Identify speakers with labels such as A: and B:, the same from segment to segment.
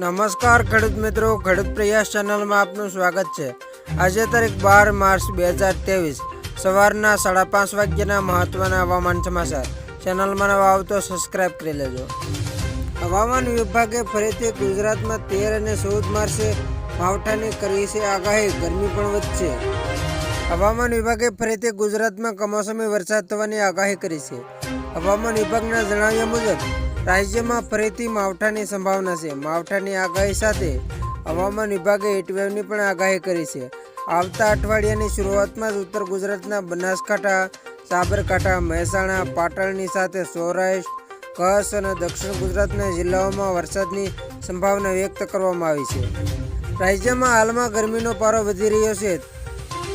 A: નમસ્કાર ખેડૂત મિત્રો, ખેડૂત પ્રયાસ ચેનલમાં આપનું સ્વાગત છે. આજે તારીખ બાર માર્ચ બે હજાર ત્રેવીસ, સવારના સાડા પાંચ વાગ્યાના મહત્વના હવામાન સમાચાર. ચેનલમાં નવા આવતો સબસ્ક્રાઇબ કરી લેજો. હવામાન વિભાગે ફરીથી ગુજરાતમાં તેર અને ચૌદ માર્ચે માવઠાની કરી છે આગાહી. ગરમી પણ વધશે. હવામાન વિભાગે ફરીથી ગુજરાતમાં કમોસમી વરસાદ થવાની આગાહી કરી છે. હવામાન વિભાગના જણાવ્યા મુજબ રાજ્યમાં ફરીથી માવઠાની સંભાવના છે. માવઠાની આગાહી સાથે હવામાન વિભાગે હીટવેવની પણ આગાહી કરી છે. આવતા અઠવાડિયાની શરૂઆતમાં જ ઉત્તર ગુજરાતના બનાસકાંઠા, સાબરકાંઠા, મહેસાણા, પાટણની સાથે સૌરાષ્ટ્ર, કચ્છ અને દક્ષિણ ગુજરાતના જિલ્લાઓમાં વરસાદની સંભાવના વ્યક્ત કરવામાં આવી છે. રાજ્યમાં હાલમાં ગરમીનો પારો વધી રહ્યો છે.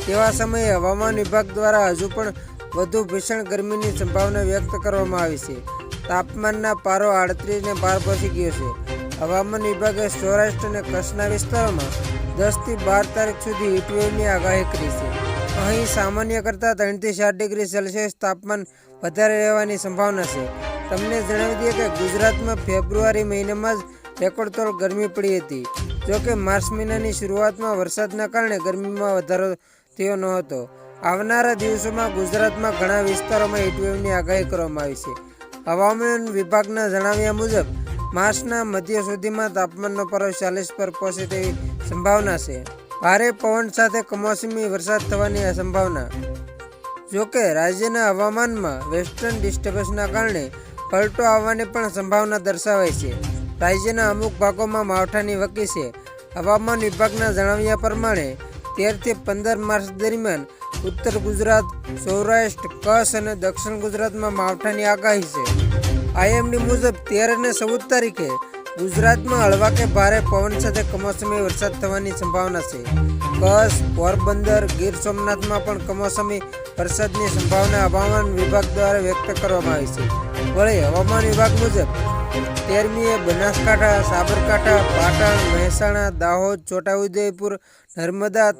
A: તેવા સમયે હવામાન વિભાગ દ્વારા હજુ પણ વધુ ભીષણ ગરમીની સંભાવના વ્યક્ત કરવામાં આવી છે. તાપમાનના પારો આડત્રીસને પાર પહોંચી ગયો છે. હવામાન વિભાગે સૌરાષ્ટ્ર અને કચ્છના વિસ્તારોમાં દસથી બાર તારીખ સુધી હીટવેવની આગાહી કરી છે. અહીં સામાન્ય કરતાં ત્રણથી ચાર ડિગ્રી સેલ્સિયસ તાપમાન વધારે રહેવાની સંભાવના છે. તમને જણાવી દઈએ કે ગુજરાતમાં ફેબ્રુઆરી મહિનામાં જ રેકોર્ડતોડ ગરમી પડી હતી. જોકે માર્ચ મહિનાની શરૂઆતમાં વરસાદના કારણે ગરમીમાં વધારો થયો ન હતો આવનારા દિવસોમાં ગુજરાતમાં ઘણા વિસ્તારોમાં હીટવેવની આગાહી કરવામાં આવી છે. હવામાન વિભાગના જણાવ્યા મુજબ, માર્ચના મધ્ય સુધીમાં તાપમાનનો પારો ચાલીસ પર પહોંચે તેવી સંભાવના છે. ભારે પવન સાથે કમોસમી વરસાદ થવાની સંભાવના. જોકે, રાજ્યના હવામાનમાં વેસ્ટર્ન ડિસ્ટર્બન્સના કારણે પલટો આવવાની પણ સંભાવના દર્શાવાય છે. રાજ્યના અમુક ભાગોમાં માવઠાની વકી છે. હવામાન વિભાગના જણાવ્યા પ્રમાણે તેરથી પંદર માર્ચ દરમિયાન ઉત્તર ગુજરાત, સૌરાષ્ટ્ર, કચ્છ અને દક્ષિણ ગુજરાતમાં માવઠાની આગાહી છે. આઈએમડી મુજબ તેર અને ચૌદ તારીખે ગુજરાતમાં હળવા કે ભારે પવન સાથે કમોસમી વરસાદ થવાની સંભાવના છે. કચ્છ, પોરબંદર, ગીર સોમનાથમાં પણ કમોસમી વરસાદની સંભાવના હવામાન વિભાગ દ્વારા વ્યક્ત કરવામાં આવી છે. વળી હવામાન વિભાગ મુજબ તેરમીએ બનાસકાંઠા, સાબરકાંઠા, પાટણ, મહેસાણા, દાહોદ, છોટાઉદેપુર, નર્મદા